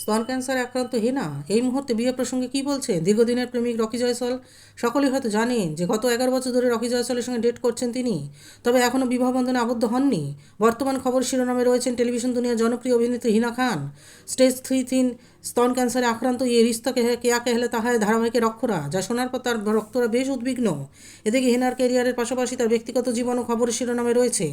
স্তন ক্যান্সারে আক্রান্ত হেনা, এই মুহূর্তে বিয়ে প্রসঙ্গে কি বলছে? দীর্ঘদিনের প্রেমিক রকি জয়সল সকলেই হয়তো জানেন যে গত এগারো বছর ধরে রকি জয়সলের সঙ্গে ডেট করছেন তিনি, তবে এখনও বিবাহ বন্ধনে আবদ্ধ হননি। বর্তমান খবর শিরোনামে রয়েছেন টেলিভিশন দুনিয়ার জনপ্রিয় অভিনেত্রী হিনা খান। স্টেজ থ্রি তিন স্তন ক্যান্সারে আক্রান্ত এই রিস্তা কে কেয়া কেহলে তাহায় ধারাবাহিকের রক্ষরা যা শোনার পর তার রক্তরা বেশ উদ্বিগ্ন। এদিকে হেনার ক্যারিয়ারের পাশাপাশি তার ব্যক্তিগত জীবনও খবরের শিরোনামে রয়েছে।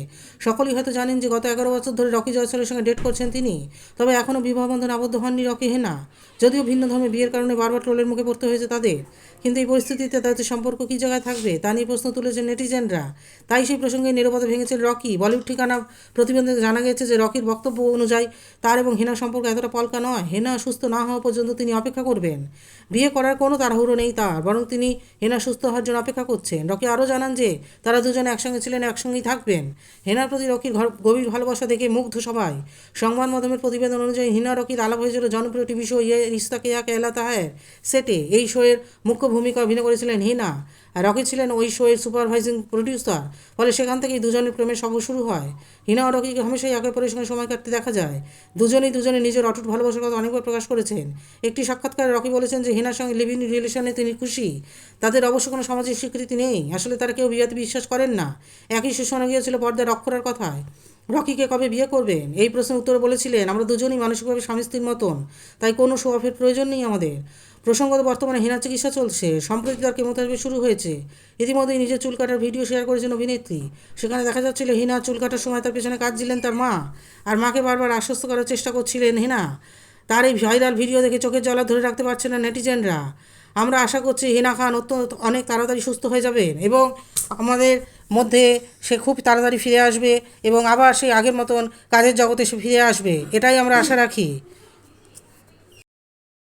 সকলেই হয়তো জানেন যে গত এগারো বছর ধরে রকি জয়সলের সঙ্গে ডেট করছেন তিনি, তবে এখনও বিবাহ বন্ধনে আবদ্ধ হননি রকি হেনা। যদিও ভিন্ন ধর্মে বিয়ের কারণে বারবার ট্রোলের মুখে পড়তে হয়েছে তাদের। কিন্তু এই পরিস্থিতিতে তাদের সম্পর্ক কী জায়গায় থাকবে, তা নিয়ে প্রশ্ন তুলেছেন নেটিজেনরা। তাই সেই প্রসঙ্গে নিরবতা ভেঙেছেন রকি। বলিউড ঠিকানা প্রতিবেদনে জানা গেছে যে রকির বক্তব্য অনুযায়ী তার এবং হেনা সম্পর্ক এতটা পলকা নয়। হেনা সুস্থ না হওয়া পর্যন্ত তিনি অপেক্ষা করবেন। বিয়ে করার কোনো তাড়াহুড়ো নেই তার, বরং তিনি হেনা সুস্থ হওয়ার জন্য অপেক্ষা করছেন। রকি আরও জানান যে, তারা দুজনে একসঙ্গে ছিলেন, একসঙ্গেই থাকবেন। হেনার প্রতি রকির গভীর ভালোবাসা দেখে মুগ্ধ সবাই। সংবাদ মাধ্যমের প্রতিবেদন অনুযায়ী হিনা রকির আলাপ হয়েছিল জনপ্রিয় টিভি শো ইয়ে রিস্তা কে ইয়াকে এলা তাহের সেটে। এই শোয়ের মুখ্য ভূমিকা অভিনয় করেছিলেন হিনা। রকি ছিলেন ওই শোয়ের সুপারভাইজিং প্রডিউসার। ফলে সেখান থেকেই দুজনের প্রেমের সব শুরু হয়। হিনা ও রকিকে হামেশাই একের পরের সঙ্গে সময় কাটতে দেখা যায়। দুজনেই দুজনে নিজের অটুট ভালোবাসার কথা অনেকবার প্রকাশ করেছেন। একটি সাক্ষাৎকারে রকি বলেছেন যে, হিনার সঙ্গে লিভ রিলেশনে তিনি খুশি। তাদের অবশ্য কোনো সামাজিক স্বীকৃতি নেই। আসলে তারা কেউ বিয়েতে বিশ্বাস করেন না। একই শোনা গিয়েছিল পর্দার অক্ষরার কথায়। রকিকে কবে বিয়ে করবেন? এই প্রশ্নের উত্তরে বলেছিলেন, আমরা দুজনই মানসিকভাবে স্বামী স্ত্রীর মতন। তাই কোনো শো অফের প্রয়োজন নেই আমাদের। প্রসঙ্গত বর্তমানে হিনার চিকিৎসা চলছে। সম্প্রতি তার কেমোথেরাপি শুরু হয়েছে। ইতিমধ্যেই নিজের চুল কাটার ভিডিও শেয়ার করেছেন অভিনেত্রী। সেখানে দেখা যাচ্ছিল হিনা চুল কাটার সময় তার পেছনে কাজ দিলেন তার মা আর মাকে বারবার আশ্বস্ত করার চেষ্টা করছিলেন হিনা। তার এই ভাইরাল ভিডিও দেখে চোখের জলা ধরে রাখতে পারছে না নেটিজেনরা। আমরা আশা করছি হিনা খান অত্যন্ত অনেক তাড়াতাড়ি সুস্থ হয়ে যাবেন এবং আমাদের মধ্যে সে খুব তাড়াতাড়ি ফিরে আসবে এবং আবার সেই আগের মতন কাজের জগতে সে ফিরে আসবে। এটাই আমরা আশা রাখি।